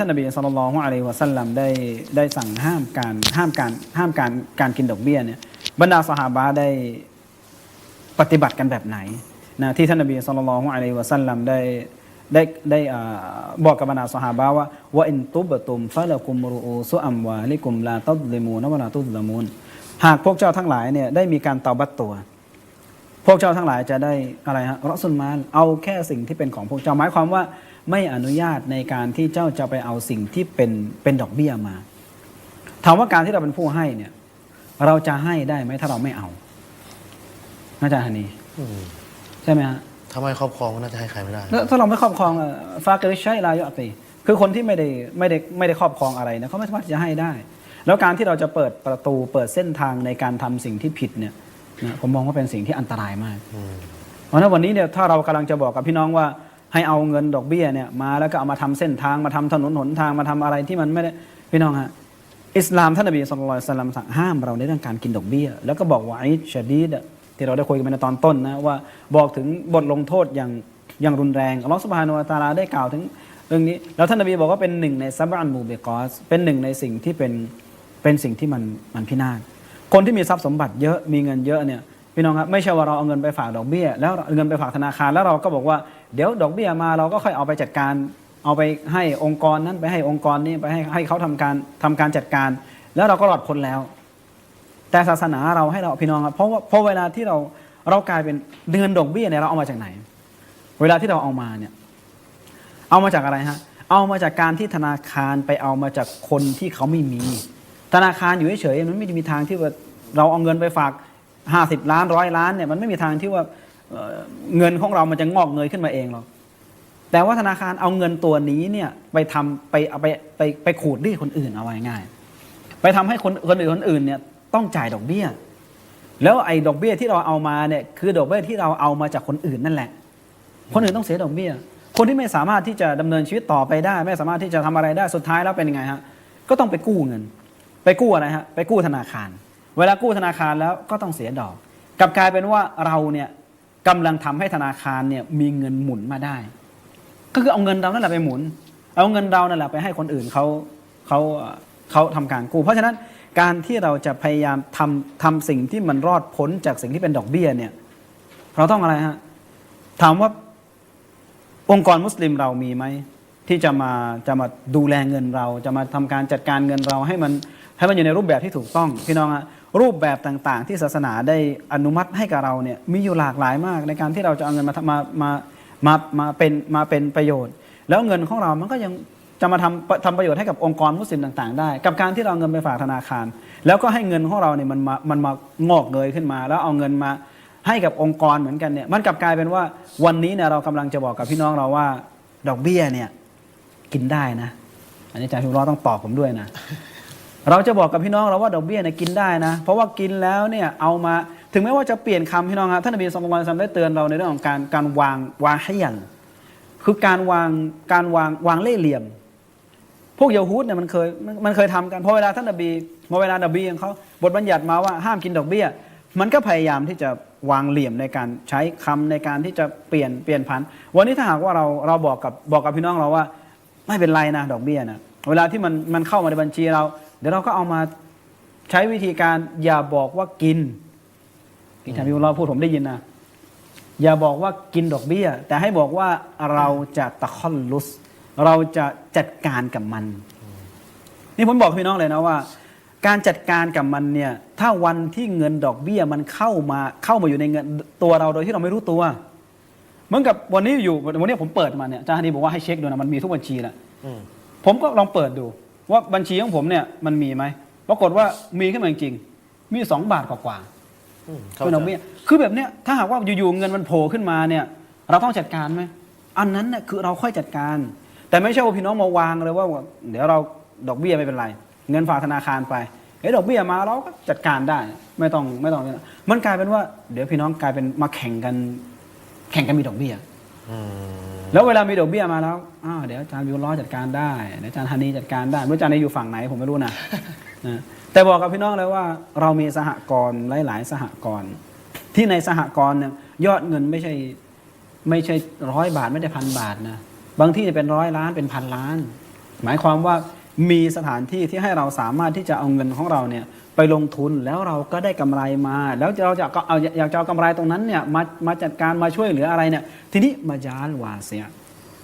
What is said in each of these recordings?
ท่านนบีสุลต่านของอะลัยวะสัลลัมได้ได้สั่งห้ามการห้ามการห้ามการการกินดอกเบี้ยเนี่ยบรรดาสหาบะได้ปฏิบัติกันแบบไหนนะที่ท่านนบีสุลต่านของอะลัยวะสัลลัมได้ได้ได้อ่าบอกกับบรรดาสหาบะว่าว่าอินตุบตุมฟะละกุมรูอูซุอัมวาลิกุมลาตัดลิมูนวะลาตุดลามูนหากพวกเจ้าทั้งหลายเนี่ยได้มีการเตาบัตตัว พวกเจ้าทั้งหลายจะได้อะไรฮะรอสุลมานเอาแค่สิ่งที่เป็นของพวกเจ้าหมายความว่าไม่อนุญาตในการที่เจ้าจะไปเอาสิ่งที่เป็นเป็นดอกเบี้ยมาถามว่าการที่เราเป็นผู้ให้เนี่ย เราจะให้ได้ไหมถ้าเราไม่เอาอาจารย์ฮันนีอืมใช่ไหมฮะถ้าไม่ครอบครองก็น่าจะให้ใครไม่ได้แล้วถ้าเราไม่ครอบครองอะฟากริชัยลายอตีคือคนที่ไม่ได้ไม่ได้ไม่ได้ครอบครองอะไรนะเขาไม่สามารถที่จะให้ได้ แล้วการที่เราจะเปิดประตูเปิดเส้นทางในการทำสิ่งที่ผิดเนี่ย นะผมมองว่าเป็นสิ่งที่อันตรายมากอืมเพราะฉะนั้นวันนี้เนี่ยถ้าเรากำลังจะบอกกับพี่น้องว่าให้เอาเงินดอกเบี้ยเนี่ยมาแล้วก็เอามาทำเส้นทางมาทำถนนหนทางมาทำอะไรที่มันไม่ได้พี่น้องฮะอิสลามท่านนบีสุลต่านสลัมสั่งห้ามเราในเรื่องการกินดอกเบี้ย แล้วก็บอกว่าไอ้ชดีดอะที่เราได้คุยกันไปในตอนต้นนะว่าบอกถึงบทลงโทษอย่างอย่างรุนแรงอัลลอฮฺสุบฮานุวะตะอาลาได้กล่าวถึงเรื่องนี้ แล้วท่านนบีบอกว่าเป็นหนึ่งในซับอันมูเบกอสเป็นหนึ่งในสิ่งที่เป็นเป็นสิ่งที่มันมันพินาศ คนที่มีทรัพย์สมบัติเยอะมีเงินเยอะเนี่ยพี่น้องครับไม่ใช่ว่าเราเอาเงินไปฝากดอกเบี้ย แล้วเงินไปฝากธนาคารแล้วเราก็บอกว่าเดี๋ยวดอกเบี้ยมาเราก็ค่อยเอาไปจัดการ เอาไปให้องค์กรนั้นไปให้องค์กรนี้ไปให้ให้เขาทำการทำการจัดการ แล้วเราก็หลอดพ้นแล้ว แต่ศาสนาเราให้เราพี่น้องครับเพราะว่าเพราะเวลาที่เราเรากลายเป็นเงินดอกเบี้ยเนี่ยเราเอามาจากไหน เวลาที่เราเอามาเนี่ยเอามาจากอะไรฮะเอามาจากการที่ธนาคารไปเอามาจากคนที่เขาไม่มี ธนาคารอยู่เฉยๆมันไม่มีทางที่ว่าเราเอาเงินไปฝากห้าสิบล้านร้อยล้านเนี่ยมันไม่มีทางที่ว่าเงินของเรามันจะงอกเงยขึ้นมาเองหรอกแต่ว่าธนาคารเอาเงินตัวนี้เนี่ยไปทำไปเอาไปไปไปขูดรีดคนอื่นเอาไว้ง่าย ไปทำให้คนคนอื่นคนอื่นเนี่ยต้องจ่ายดอกเบี้ย แล้วไอ้ดอกเบี้ยที่เราเอามาเนี่ยคือดอกเบี้ยที่เราเอามาจากคนอื่นนั่นแหละ คนอื่นต้องเสียดอกเบี้ย คนที่ไม่สามารถที่จะดำเนินชีวิตต่อไปได้ ไม่สามารถที่จะทำอะไรได้สุดท้ายแล้วเป็นยังไงฮะก็ต้องไปกู้เงิน ไปกู้อะไรฮะไปกู้ธนาคาร เวลากู้ธนาคารแล้วก็ต้องเสียดอกกลับกลายเป็นว่าเราเนี่ยกำลังทำให้ธนาคารเนี่ยมีเงินหมุนมาได้ ก็คือเอาเงินเรานั่นแหละไปหมุน เอาเงินเรานั่นแหละไปให้คนอื่นเขาเขาเขาทำการกู้ เพราะฉะนั้นการที่เราจะพยายามทำทำสิ่งที่มันรอดพ้นจากสิ่งที่เป็นดอกเบี้ยเนี่ยเราต้องอะไรฮะถามว่าองค์กรมุสลิมเรามีไหม ที่จะมาจะมาดูแลเงินเรา จะมาทำการจัดการเงินเราให้มันให้มันอยู่ในรูปแบบที่ถูกต้อง พี่น้องฮะรูปแบบต่างๆ ที่ศาสนาได้อนุมัติให้กับเราเนี่ยมีอยู่หลากหลายมากในการที่เราจะเอาเงินมาทำมามามามาเป็นมาเป็นประโยชน์ แล้วเงินของเรามันก็ยังจะมาทำทำประโยชน์ให้กับองค์กรมุสลิมต่างๆ ได้ กับการที่เราเอาเงินไปฝากธนาคาร แล้วก็ให้เงินของเราเนี่ยมันมามันมางอกเงยขึ้นมา แล้วเอาเงินมาให้กับองค์กรเหมือนกันเนี่ยมันกลับกลายเป็นว่าวันนี้เนี่ยเรากำลังจะบอกกับพี่น้องเราว่าดอกเบี้ยเนี่ย กินได้นะ อันนี้อาจารย์ชุมร้อต้องตอบผมด้วยนะ เราจะบอกกับพี่น้องเราว่าดอกเบี้ยเนี่ยกินได้นะ เพราะว่ากินแล้วเนี่ยเอามาถึงแม้ว่าจะเปลี่ยนคำพี่น้องครับท่านนบีสุลต่านได้เตือนเราในเรื่องของการการวางวางให้ยันคือการวางการวางวางเล่ห์เหลี่ยม พวกเยาฮูดเนี่ยมันเคยมันเคยทำกันพอเวลาท่านนบีพอเวลานบีของเขาบทบัญญัติมาว่าห้ามกินดอกเบี้ย มันก็พยายามที่จะวางเหลี่ยมในการใช้คำในการที่จะเปลี่ยนเปลี่ยนพันวันนี้ถ้าหากว่าเราเราบอกกับบอกกับพี่น้องเราว่า ไม่เป็นไรนะดอกเบี้ยนะเวลาที่มันมันเข้ามาในบัญชีเรา เดี๋ยวเราก็เอามาใช้วิธีการอย่าบอกว่ากินที่ท่านพิวเราพูดผมได้ยินนะอย่าบอกว่ากินดอกเบี้ย แต่ให้บอกว่าเราจะตะคอนลุส เราจะจัดการกับมัน นี่ผมบอกพี่น้องเลยนะว่า การจัดการกับมันเนี่ย ถ้าวันที่เงินดอกเบี้ยมันเข้ามาเข้ามาอยู่ในเงินตัวเราโดยที่เราไม่รู้ตัว เหมือนกับวันนี้อยู่วันนี้ผมเปิดมาเนี่ยอาจารย์ฮันนีบอกว่าให้เช็คดูนะมันมีทุกบัญชีแหละอืม ผมก็ลองเปิดดู ว่าบัญชีของผมเนี่ยมันมีไหมปรากฏว่ามีขึ้นมาจริงๆมีสองบาทกว่าอืมๆเข้าเป็นใจดอกเบี้ยคือแบบเนี้ยถ้าหากว่าอยู่ๆเงินมันโผล่ขึ้นมาเนี่ย เราต้องจัดการไหมอันนั้นเนี่ยคือเราค่อยจัดการ แต่ไม่ใช่ว่าพี่น้องมาวางเลยว่าเดี๋ยวเราดอกเบี้ยไม่เป็นไร เงินฝากธนาคารไปเฮ้ยดอกเบี้ยมาเราก็จัดการได้ ไม่ต้องไม่ต้อง มันกลายเป็นว่า เดี๋ยวพี่น้องกลายเป็นมาแข่งกัน แข่งกันมีดอกเบี้ยอืมแล้วเวลามีดอกเบี้ยมาแล้วอ้าวเดี๋ยวอาจารย์วิวล้อจัดการได้เดี๋ยวอาจารย์ธานีจัดการได้ไม่รู้อาจารย์ในอยู่ฝั่งไหนผมไม่รู้นะนะแต่บอกกับพี่น้องเลยว่า เรามีสหกรณ์หลาย ๆ สหกรณ์ที่ในสหกรณ์เนี่ยยอดเงินไม่ใช่ไม่ใช่ร้อยบาทไม่ได้พันบาทนะบางที่จะเป็นร้อยล้านเป็นพันล้าน หมายความว่า มีสถานที่ที่ให้เราสามารถที่จะเอาเงินของเราเนี่ยไปลงทุนแล้วเราก็ได้กำไรมา แล้วเราจะก็เอาอยากจะเอากำไรตรงนั้นเนี่ยมามาจัดการมาช่วยเหลืออะไรเนี่ยทีนี้มาจาลวาเสีย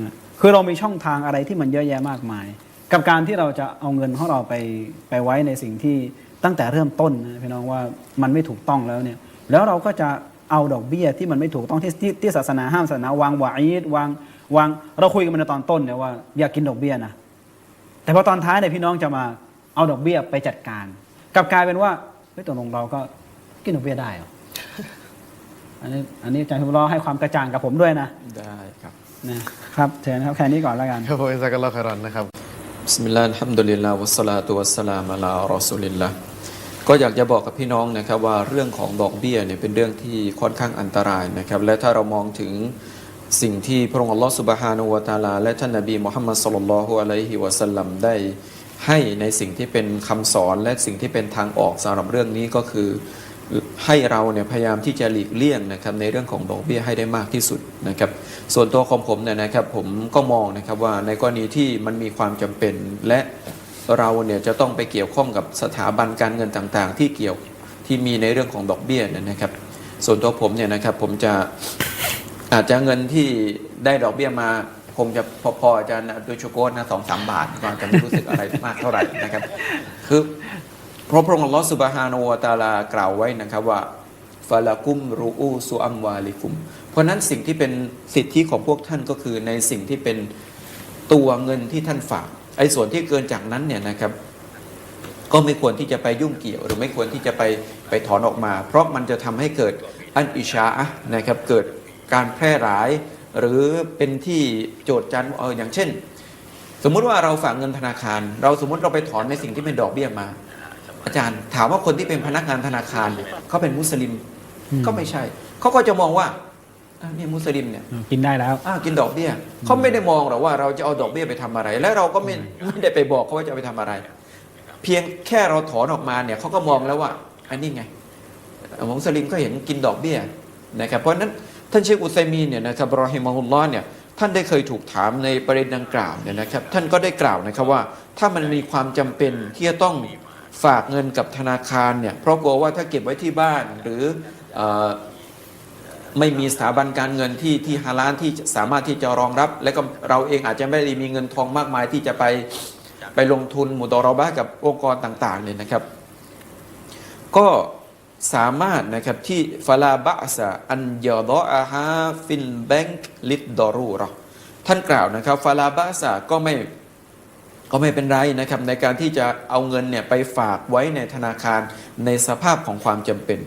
นะคือเรามีช่องทางอะไรที่มันเยอะแยะมากมาย กับการที่เราจะเอาเงินของเราไปไปไว้ในสิ่งที่ตั้งแต่เริ่มต้นนะพี่น้องว่ามันไม่ถูกต้องแล้วเนี่ยแล้วเราก็จะเอาดอกเบี้ยที่มันไม่ถูกต้องที่ที่ที่ศาสนาห้ามศาสนาวางวาอีดวางวางเราคุยกันมาในตอนต้นเนี่ยว่าอย่ากกินดอกเบี้ยนะ แต่พอตอนท้ายเนี่ยพี่น้องจะมาเอาดอกเบี้ยไปจัดการกลับกลายเป็นว่าเฮ้ยตกลงเราก็กินดอกเบี้ยได้เหรออันนี้อันนี้อาจารย์ทุบล้อให้ความกระจ่างกับผมด้วยนะได้ครับนะครับเชิญครับแค่นี้ก่อนแล้วกันครับผมอิสซากัลลอฮุคอยรอนนะครับบิสมิลลาฮิรเราะห์อัลฮัมดุลิลลาฮ์วัสสลาตุวัสสลามอะลารอซูลิลละก็อยากจะบอกกับพี่น้องนะครับว่าเรื่องของดอกเบี้ยเนี่ยเป็นเรื่องที่ค่อนข้างอันตรายนะครับและถ้าเรามองถึง สิ่งที่พระองค์อัลลอฮฺสุบฮานาอูวะตาลา และท่านนบีมุฮัมมัดสุลลัลลอฮุอะลัยฮิวะสัลลัมได้ให้ในสิ่งที่เป็นคำสอนและสิ่งที่เป็นทางออกสำหรับเรื่องนี้ก็คือให้เราเนี่ยพยายามที่จะหลีกเลี่ยงนะครับในเรื่องของดอกเบี้ยให้ได้มากที่สุดนะครับ ส่วนตัวของผมเนี่ยนะครับผมก็มองนะครับว่าในกรณีที่มันมีความจำเป็นและเราเนี่ยจะต้องไปเกี่ยวข้องกับสถาบันการเงินต่างๆ ที่เกี่ยวที่มีในเรื่องของดอกเบี้ยนะครับ ส่วนตัวผมเนี่ยนะครับผมจะ อาจจะเงินที่ได้ดอกเบี้ยมาคงจะพอๆอาจารย์โดยชโกสนะสองสามบาทก็จะไม่รู้สึกอะไรมากเท่าไหร่นะครับ คือเพราะพระองค์ลอสุบฮานอะตาลากล่าวไว้นะครับว่าฟาลากุมรูอูซุอัมวาลิกุม เพราะนั้นสิ่งที่เป็นสิทธิของพวกท่านก็คือในสิ่งที่เป็นตัวเงินที่ท่านฝาก ไอ้ส่วนที่เกินจากนั้นเนี่ยนะครับ ก็ไม่ควรที่จะไปยุ่งเกี่ยว หรือไม่ควรที่จะไปไปถอนออกมา เพราะมันจะทำให้เกิดอันอิชาอะนะครับเกิด การแพร่หลาย หรือเป็นที่โจทย์จันเอออย่างเช่น สมมุติว่าเราฝากเงินธนาคาร เราสมมติเราไปถอนในสิ่งที่เป็นดอกเบี้ยมา อาจารย์ถามว่าคนที่เป็นพนักงานธนาคารเนี่ยเขาเป็นมุสลิมอืมก็ไม่ใช่ เขาก็จะมองว่าอะเนี่ยมุสลิมเนี่ยกินได้แล้วอ้าวกินดอกเบี้ยเขาไม่ได้มองหรอกว่าเราจะเอาดอกเบี้ยไปทำอะไร และเราก็ไม่ไม่ได้ไปบอกเขาว่าจะเอาไปทำอะไร เพียงแค่เราถอนออกมาเนี่ยเขาก็มองแล้วว่าอันนี้ไงมุสลิมก็เห็นกินดอกเบี้ยนะครับเพราะฉะนั้น ท่านเชคอุซัยมีเนี่ยนะครับรอฮิมาฮุลลอฮ์เนี่ยท่านได้เคยถูกถามในประเด็นดังกล่าวเนี่ยนะครับ ท่านก็ได้กล่าวนะครับว่า ถ้ามันมีความจำเป็นที่จะต้องฝากเงินกับธนาคารเนี่ยเพราะกลัวว่าถ้าเก็บไว้ที่บ้านหรืออไม่มีสถาบันการเงินที่ที่ฮาลาลที่สามารถที่จะรองรับ และก็เราเองอาจจะไม่ได้มีเงินทองมากมายที่จะไปไปลงทุนหมุตอรอบะกับองค์กรต่างๆเนี่ยนะครับ ก็ สามารถนะครับที่ฟาลาบะซะอันยอดออาฮาฟินแบงก์ลิดดอรูราท่านกล่าวนะครับฟาลาบะซะก็ไม่ก็ไม่เป็นไรนะครับในการที่จะเอาเงินเนี่ยไปฝากไว้ในธนาคารในสภาพของความจำเป็น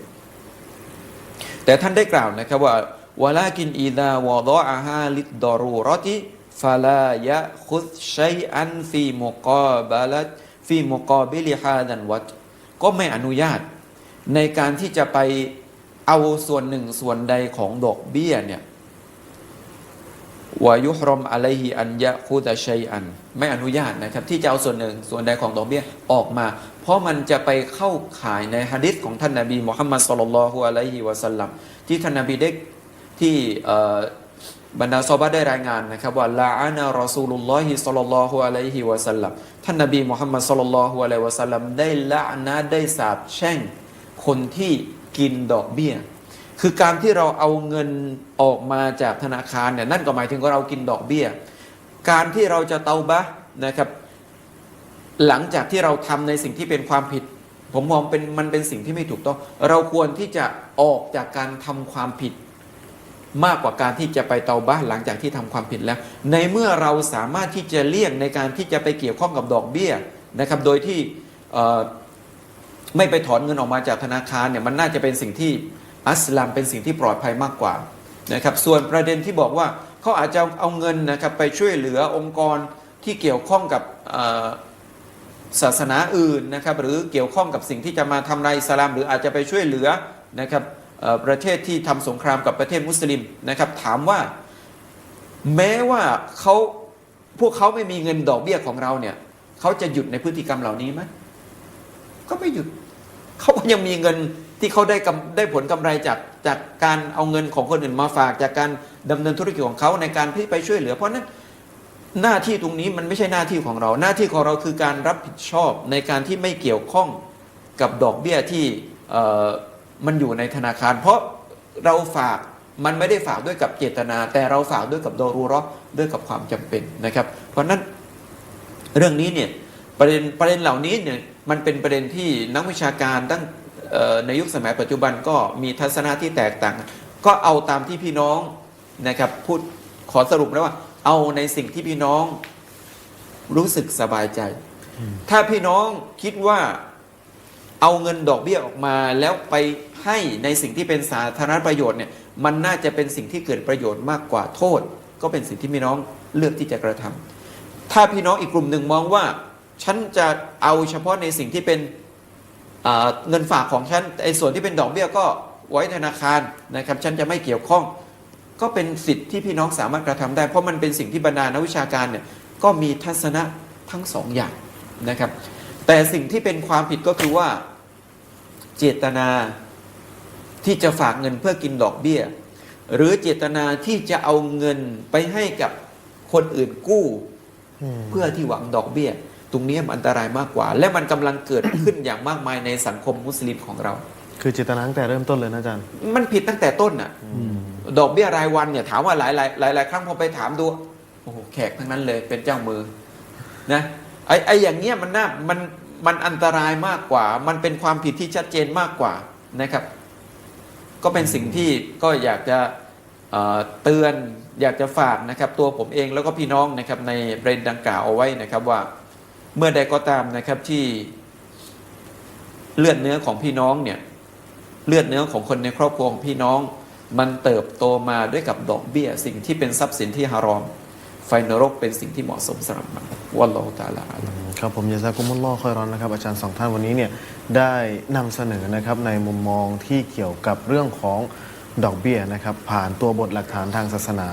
แต่ท่านได้กล่าวนะครับว่าวลากินอีดาวอดออาฮาลิดดอรูรอติฟาลายะคุดชัยอันฟีมุกอบาลัฟีมุกอบิลิฮาดันวัตก็ไม่อนุญาต ในการที่จะไปเอาส่วนหนึ่งส่วนใดของดอกเบี้ยเนี่ยวายุฮรอมอะลัยฮิอันยะคูตะชัยอัน ไม่อนุญาตนะครับ ที่จะเอาส่วนหนึ่งส่วนใดของดอกเบี้ยออกมา เพราะมันจะไปเข้าข่ายในฮะดิษของท่านนาบีมุฮัมมัดสุลลัลฮุอะลัยฮิวะสัลลัมที่ท่านนาบีได้ที่บรรดาซอบะได้รายงานนะครับว่าลาอานะรอซูลุลลอฮิสัลลัลลอฮุอะลัยฮิวะสัลลัมท่านนบีมุฮัมมัดสุลลัลลอฮุอะลัยฮิวะสัลลัมได้ละอานะได้สาปแช่ง คนที่กินดอกเบี้ย คือการที่เราเอาเงินออกมาจากธนาคารเนี่ยนั่นก็หมายถึงว่าเรากินดอกเบี้ย การที่เราจะเตาบะนะครับหลังจากที่เราทำในสิ่งที่เป็นความผิด ผมมองเป็นมันเป็นสิ่งที่ไม่ถูกต้อง เราควรที่จะออกจากการทำความผิด มากกว่าการที่จะไปเตาบ้านหลังจากที่ทำความผิดแล้ว ในเมื่อเราสามารถที่จะเลี่ยงในการที่จะไปเกี่ยวข้องกับดอกเบี้ยนะครับ โดยที่ ไม่ไปถอนเงินออกมาจากธนาคารเนี่ยมันน่าจะเป็นสิ่งที่อัสลามเป็นสิ่งที่ปลอดภัยมากกว่านะครับส่วนประเด็นที่บอกว่าเขาอาจจะเอาเงินนะครับไปช่วยเหลือองค์กรที่เกี่ยวข้องกับศาสนาอื่นนะครับหรือเกี่ยวข้องกับสิ่งที่จะมาทำลายอิสลาม หรืออาจจะไปช่วยเหลือนะครับประเทศที่ทำสงครามกับประเทศมุสลิมนะครับถามว่าแม้ว่าเขาพวกเขาไม่มีเงินดอกเบี้ยของเราเนี่ยเขาจะหยุดในพฤติกรรมเหล่านี้ไหม ก็ไม่หยุดเขาก็ยังมีเงินที่เขาได้กำได้ผลกำไรจากจากการเอาเงินของคนอื่นมาฝาก จากการดำเนินธุรกิจของเขาในการที่ไปช่วยเหลือ เพราะนั้นหน้าที่ตรงนี้มันไม่ใช่หน้าที่ของเรา หน้าที่ของเราคือการรับผิดชอบในการที่ไม่เกี่ยวข้องกับดอกเบี้ยที่มันอยู่ในธนาคาร เพราะเราฝากมันไม่ได้ฝากด้วยกับเจตนา แต่เราฝากด้วยกับดอรูราะห์ด้วยกับความจำเป็นนะครับ เพราะนั้นเรื่องนี้เนี่ยประเด็นประเด็นเหล่านี้เนี่ย มันเป็นประเด็นที่นักวิชาการตั้งในยุคสมัยปัจจุบันก็มีทัศนะที่แตกต่าง ก็เอาตามที่พี่น้องนะครับพูดขอสรุปแล้วว่า เอาในสิ่งที่พี่น้องรู้สึกสบายใจ ถ้าพี่น้องคิดว่าเอาเงินดอกเบี้ยออกมาแล้วไปให้ในสิ่งที่เป็นสาธารณประโยชน์เนี่ยมันน่าจะเป็นสิ่งที่เกิดประโยชน์มากกว่าโทษ ก็เป็นสิ่งที่พี่น้องเลือกที่จะกระทำถ้าพี่น้องอีกกลุ่มหนึ่งมองว่า ฉันจะเอาเฉพาะในสิ่งที่เป็นอ่าเงินฝากของฉันไอ้ส่วนที่เป็นดอกเบี้ยก็ไว้ธนาคารนะครับฉันจะไม่เกี่ยวข้อง ก็เป็นสิทธิ์ที่พี่น้องสามารถกระทำได้ เพราะมันเป็นสิ่งที่บรรดานักวิชาการเนี่ยก็มีทัศนะทั้งสองอย่างนะครับ แต่สิ่งที่เป็นความผิดก็คือว่าเจตนาที่จะฝากเงินเพื่อกินดอกเบี้ย หรือเจตนาที่จะเอาเงินไปให้กับคนอื่นกู้อืมเพื่อที่หวังดอกเบี้ย ตรงนี้มันอันตรายมากกว่า และมันกำลังเกิดขึ้นอย่างมากมายในสังคมมุสลิมของเรา คือเจตนาตั้งแต่เริ่มต้นเลยนะอาจารย์ มันผิดตั้งแต่ต้นน่ะดอกเบี้ยรายวันเนี่ยถามว่าหลายหลายหลายหลายครั้งพอไปถามดูโอ้โหแขกทั้งนั้นเลยเป็นเจ้ามือนะไอ้ไอ้อย่างเงี้ยมันน่ามันมันอันตรายมากกว่า มันเป็นความผิดที่ชัดเจนมากกว่านะครับ ก็เป็นสิ่งที่ก็อยากจะเอ่อเตือนอยากจะฝากนะครับ ตัวผมเองแล้วก็พี่น้องนะครับในประเด็นดังกล่าวเอาไว้นะครับว่า เมื่อใดก็ตามนะครับที่เลือดเนื้อของพี่น้องเนี่ยเลือดเนื้อของคนในครอบครัวของพี่น้อง มันเติบโตมาด้วยกับดอกเบี้ย สิ่งที่เป็นทรัพย์สินที่ฮารอม ไฟนรกเป็นสิ่งที่เหมาะสมสำหรับมันวัลลอฮุตาลาอาลัมครับผมยาซากุมุลลอคอยร้อนนะครับ อาจารย์สองท่านวันนี้เนี่ยได้นำเสนอนะครับในมุมมองที่เกี่ยวกับเรื่องของดอกเบี้ยนะครับผ่านตัวบทหลักฐานทางศาสนา